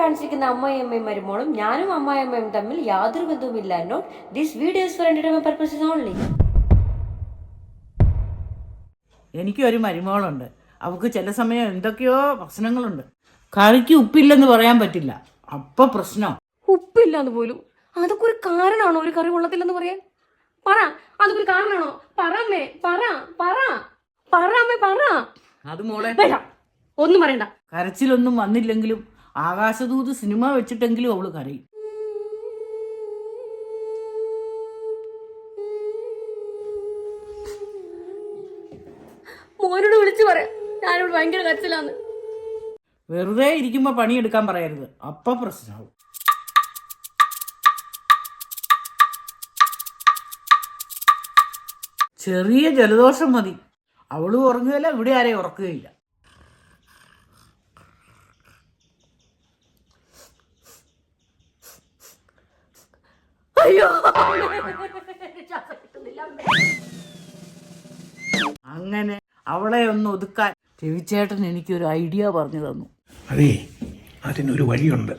കാണിച്ചിരിക്കുന്ന അമ്മായിയമ്മയും മരുമോളും ഞാനും അമ്മായിയമ്മയും തമ്മിൽ യാതൊരു ബന്ധവുമില്ല note this videos for entertainment purposes only എനിക്കും ഒരു മരുമോളുണ്ട്. അവക്ക് ചില സമയം എന്തൊക്കെയോ പ്രശ്നങ്ങളുണ്ട്. കറിക്ക് ഉപ്പില്ലെന്ന് പറയാൻ പറ്റില്ല. അപ്പൊ പ്രശ്നം. ഉപ്പില്ലാന്ന് പോലും. അതൊക്കെ ഒരു കാരണമാണോ ഒരു കറി കൊള്ളത്തില്ലെന്ന് പറയാൻ? പറ. അതൊക്കെ ഒരു കാരണമാണോ പറമ്മേ പറ. പറ. പറ അമ്മേ പറ. അത് മോളെ. ഒന്നും പറയണ്ട. കരച്ചിലൊന്നും വന്നില്ലെങ്കിലും ആകാശദൂത് സിനിമ വെച്ചിട്ടെങ്കിലും അവൾ കരയും. മോനോട് വിളിച്ചു പറയാം. ഞാനിവിടെ ഭയങ്കര കരച്ചിലാന്ന്. വെറുതെ ഇരിക്കുമ്പോ പണിയെടുക്കാൻ പറയരുത്. അപ്പ പ്രശ്നമാവും ചെറിയ ജലദോഷം മതി. അവൾ ഉറങ്ങുകയില്ല ഇവിടെ ആരെയും ഉറക്കുകയില്ല. അയ്യോ. അങ്ങനെ അവളെ ഒന്ന് ഒതുക്കാൻ രവിച്ചേട്ടൻ എനിക്കൊരു ഐഡിയ പറഞ്ഞു തന്നു. അതേ അതിനൊരു വഴിയുണ്ട്.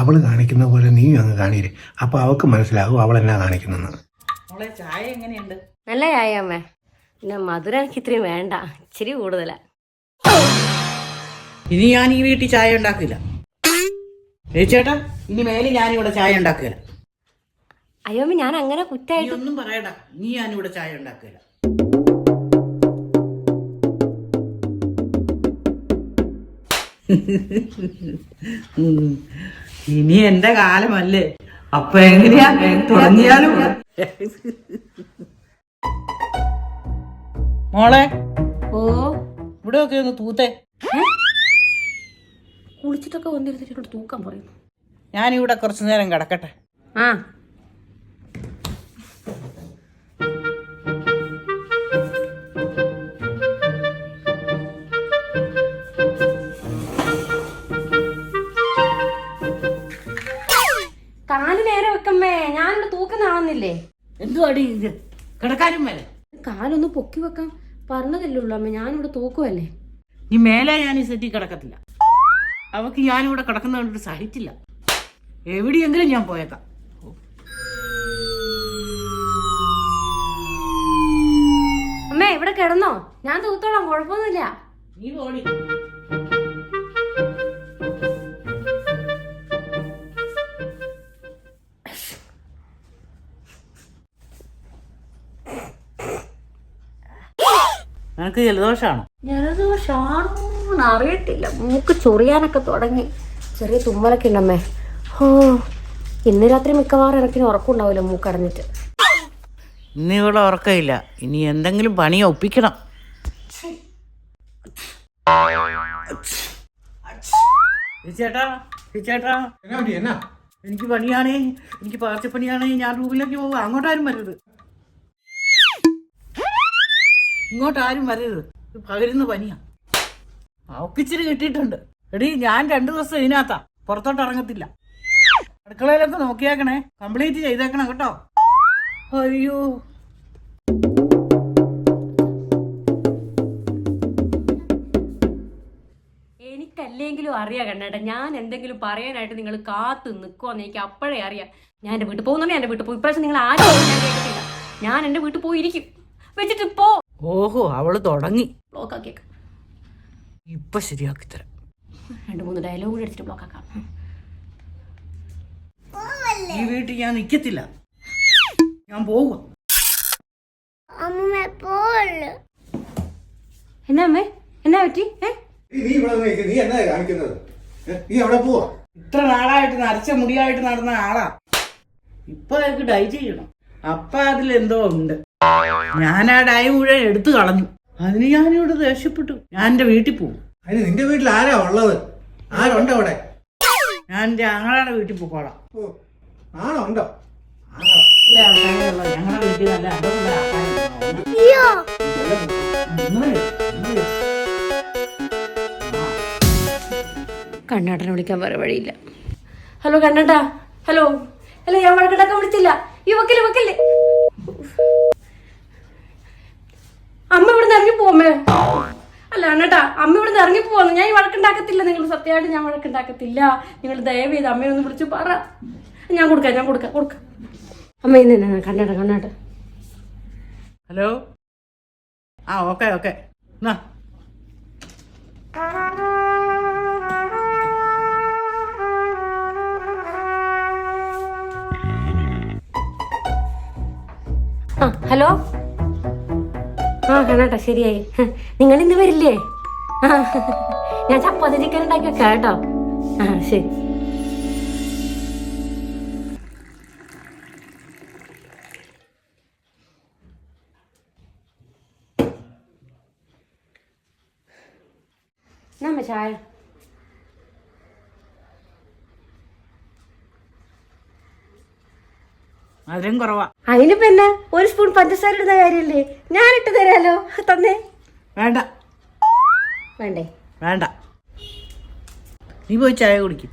അവൾ കാണിക്കുന്ന പോലെ നീ അങ്ങ് കാണിയില്ലേ അപ്പൊ അവൾക്ക് മനസ്സിലാകും അവൾ എന്നാ കാണിക്കുന്നെന്ന് അവളെ ചായ എങ്ങനെയുണ്ട്? നല്ല ചായ അമ്മേ. പിന്നെ മധുരം എനിക്ക് ഇത്രയും വേണ്ട. ഇച്ചിരി കൂടുതലാ. ഇനി ഞാൻ ഈ വീട്ടിൽ ചായ ഉണ്ടാക്കില്ല. ചേട്ടാ ഇനി മേലെ ഞാനിവിടെ ചായ ഉണ്ടാക്കില്ല. അയ്യോ ഞാൻ അങ്ങനെ കുറ്റായിട്ട് ഒന്നും പറയടാ നീ ഞാനിവിടെ ചായ ഉണ്ടാക്കില്ല ഇനി എന്റെ കാലമല്ലേ? അപ്പൊ എങ്ങനെയാ? തുടങ്ങിയാലും മോളെ ഓ. ഇവിടെ ഒക്കെ ഒന്ന് തൂത്തേ. കുളിച്ചിട്ടൊക്കെ വന്നിരുന്നിട്ട് തൂക്കാൻ പറയുന്നു. ഞാനിവിടെ കുറച്ചു നേരം കിടക്കട്ടെ. ആ. തൂക്കം കാണുന്നില്ലേ എന്തുവാടി ഇത്? കിടക്കാനും മേലെ. കാലൊന്ന് പൊക്കി വെക്കാം. പറഞ്ഞതല്ലേ ഉള്ളൂ അമ്മ ഞാനിവിടെ തൂക്കുമല്ലേ ഈ മേലെ ഞാൻ ഈ സെറ്റിൽ കിടക്കത്തില്ല. അവക്ക് ഞാനിവിടെ കിടക്കുന്ന കണ്ടിട്ട് സഹിച്ചില്ല. എവിടെയെങ്കിലും ഞാൻ പോയേക്കാം. അമ്മേ ഇവിടെ കിടന്നോ? ഞാൻ തൂത്തോളാം കുഴപ്പമൊന്നുമില്ല. നീ പോടി. നിനക്ക് ജലദോഷമാണോ ജലദോഷമാണോന്ന് അറിയത്തില്ല. മൂക്ക് ചൊറിയാനൊക്കെ തുടങ്ങി. ചെറിയ തുമ്മലൊക്കെ ഉണ്ടമ്മേ. ഓ ഇന്ന് രാത്രി മിക്കവാറും എനിക്കിനി ഉറക്കമുണ്ടാവില്ല മൂക്കടഞ്ഞിട്ട്. ഇന്ന് ഇവിടെ ഉറക്കമില്ല. ഇനി എന്തെങ്കിലും പണി ഒപ്പിക്കണം. ചേട്ടാ ചേട്ടാ എന്നാ എന്നാ? എനിക്ക് പണിയാണേ എനിക്ക് പാർച്ചപ്പണിയാണേ. ഞാൻ റൂമിലേക്ക് പോകും അങ്ങോട്ടാരും വരരുത്. ഇങ്ങോട്ടാരും വരരുത്. ഇത് പകരുന്ന പനിയാ. അവക്കിച്ചിരി കിട്ടിയിട്ടുണ്ട്. എടി ഞാൻ രണ്ടു ദിവസം ഇതിനകത്താ. പുറത്തോട്ട് ഇറങ്ങത്തില്ല. അടുക്കളയിലൊക്കെ നോക്കിയേക്കണേ. കംപ്ലീറ്റ് ചെയ്തേക്കണം കേട്ടോ. അയ്യോ. എനിക്കല്ലെങ്കിലും അറിയാം കണ്ണേട്ടാ. ഞാൻ എന്തെങ്കിലും പറയാനായിട്ട് നിങ്ങൾ കാത്തു നിൽക്കുമെന്ന് എനിക്ക് അപ്പോഴേ അറിയാം. ഞാൻ എന്റെ വീട്ടിൽ പോകുന്നുണ്ടെങ്കിൽ എന്റെ വീട്ടിൽ പോകും. ഇപ്രാവശ്യം നിങ്ങൾ ആരും ഞാൻ കേട്ടിട്ടില്ല. ഞാൻ വീട്ടിൽ പോയിരിക്കും. വെച്ചിട്ട് പോ. ഓഹോ അവൾ തുടങ്ങി. ബ്ലോക്ക് ആക്കിയേക്കാം. ഇപ്പൊ ശരിയാക്കി തരാം. രണ്ട് മൂന്ന് ഡയലോഗ് കൂടി അടിച്ചിട്ട് ബ്ലോക്ക് ആക്കാം. ഈ വീട്ടിൽ ഞാൻ നിക്കത്തില്ല. ഞാൻ പോവുക. എന്നാ അമ്മേ? എന്നാ പറ്റി? നീ ഇവിടെ. നീ എന്നാ കാണിക്കുന്നത്? ഏ, നീ പോവാ? ഇത്ര നാളായിട്ട് നരച്ച മുടിയായിട്ട് നടന്ന ആളാ. ഇപ്പൊ എനിക്ക് ഡൈ ചെയ്യണം. അപ്പൊ അതിലെന്തോ ഉണ്ട്. ഞാൻ ആ ഡൈ മുഴുവൻ എടുത്തു കളഞ്ഞു. അതിന് ഞാനിവിടെ ദേഷ്യപ്പെട്ടു. ഞാൻ എന്റെ വീട്ടിൽ പോകും. അതിന് നിന്റെ വീട്ടിൽ ആരാ ഉള്ളത്? ആരുണ്ട് അവിടെ? ഞാൻ എന്റെ ആങ്ങളുടെ വീട്ടിൽ പോക്കോളാം ഓ ഞങ്ങളുടെ വീട്ടിൽ നല്ല കണ്ണേട്ടനെ വിളിക്കാൻ വേറെ വഴിയില്ല. ഹലോ കണ്ണാട്ടാ. ഹലോ. ഹലോ ഞാൻ വഴക്കണ്ടാക്കാൻ വിളിച്ചില്ല. ഈ വക്കൽ വക്കല്ലേ അമ്മ ഇവിടെ നിന്ന് ഇറങ്ങി പോമേ അല്ല അണ്ണട്ടാ അമ്മ ഇവിടെ നിന്ന് ഇറങ്ങി പോവാന്ന്. ഞാൻ ഈ വഴക്കുണ്ടാക്കത്തില്ല. നിങ്ങൾ സത്യമായിട്ട് ഞാൻ വഴക്കുണ്ടാക്കത്തില്ല. നിങ്ങൾ ദയവ് ചെയ്ത് അമ്മയെ ഒന്ന് വിളിച്ച് പറ. ഞാൻ കൊടുക്കാം ഞാൻ കൊടുക്കാം കൊടുക്കാം. അമ്മ ഇന്ന് കണ്ണേട്ട കണ്ണേട്ട ഹലോ? ആ ഓക്കെ ഓക്കെ. എന്നാ. ഹലോ? ആ കണ്ണേട്ടാ ശരിയായി. നിങ്ങൾ ഇന്ന് വരില്ലേ? ഞാൻ ചപ്പാത്തി ചിക്കൻ ഉണ്ടാക്കി വെക്കാം കേട്ടോ. ആ ശരി. നമ്മ ചായ? മധുരം കുറവാ. അതിന് പിന്നെ ഒരു സ്പൂൺ പഞ്ചസാര ഇടുന്ന കാര്യല്ലേ? ഞാൻ ഇട്ട് തരാലോ. തന്നെ. വേണ്ട. വേണ്ടേ? വേണ്ട. നീ പോയി ചായ കുടിക്കും.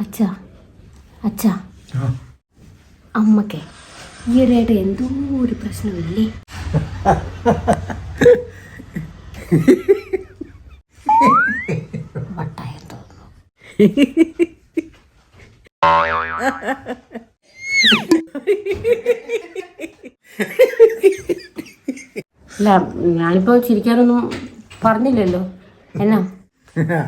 അച്ഛാ. അച്ഛാ. അമ്മക്കെ ഈയിടെയായിട്ട് എന്തോ ഒരു പ്രശ്നമില്ലേ? അല്ല ഞാനിപ്പോ ചിരിക്കാനൊന്നും പറഞ്ഞില്ലല്ലോ. എന്നാ?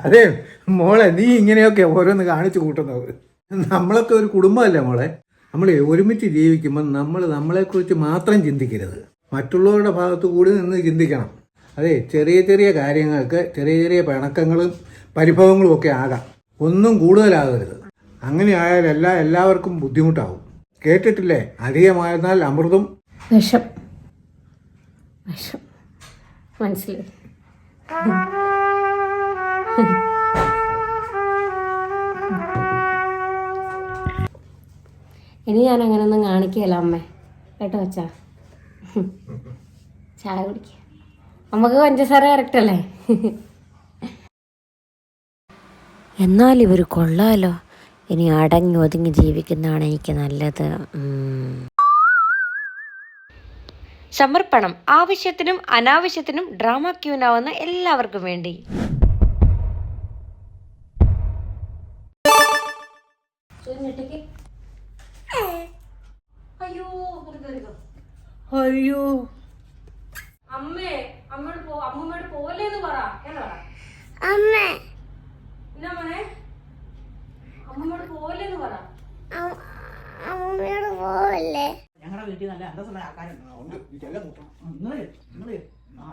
അതെ മോളെ നീ ഇങ്ങനെയൊക്കെ ഓരോന്ന് കാണിച്ചു കൂട്ടുന്നത്. നമ്മളൊക്കെ ഒരു കുടുംബമല്ലേ മോളെ? നമ്മൾ ഒരുമിച്ച് ജീവിക്കുമ്പോൾ നമ്മൾ നമ്മളെക്കുറിച്ച് മാത്രം ചിന്തിക്കരുത്. മറ്റുള്ളവരുടെ ഭാഗത്ത് കൂടി നിന്ന് ചിന്തിക്കണം. അതെ ചെറിയ ചെറിയ കാര്യങ്ങൾക്ക് ചെറിയ ചെറിയ പിണക്കങ്ങളും പരിഭവങ്ങളും ഒക്കെ ആകാം. ഒന്നും കൂടുതലാകരുത്. അങ്ങനെ ആയാൽ എല്ലാ എല്ലാവർക്കും ബുദ്ധിമുട്ടാവും. കേട്ടിട്ടില്ലേ? അധികമായിരുന്നാൽ അമൃതും വിഷം. വിഷം. മനസ്സിലായി? ഇനി ഞാൻ അങ്ങനെയൊന്നും കാണിക്കുകയല്ല അമ്മേ. കേട്ടോ അച്ഛാ? ചായ കുടിക്കുക നമുക്ക് പഞ്ചസാര കറക്റ്റ് അല്ലേ? എന്നാൽ ഇവർ കൊള്ളാലോ. ഇനി അടങ്ങി ഒതുങ്ങി ജീവിക്കുന്നതാണ് എനിക്ക് നല്ലത്. സമർപ്പണം ആവശ്യത്തിനും അനാവശ്യത്തിനും ഡ്രാമ ക്യൂനാവുന്ന എല്ലാവർക്കും വേണ്ടി. അയ്യോ. ഒരു കയറിക്കോ അയ്യോ അമ്മേ അമ്മയോട് പോ അമ്മമ്മയോട് പറ. എന്ന് പറ? അമ്മേ. എന്നാ മോനെ. അമ്മമ്മയോട് പറ. ഞങ്ങളുടെ വീട്ടിൽ നല്ല അന്തസ്സുള്ള ആൾക്കാരുണ്ട്. നിങ്ങൾ നിങ്ങൾ ആ.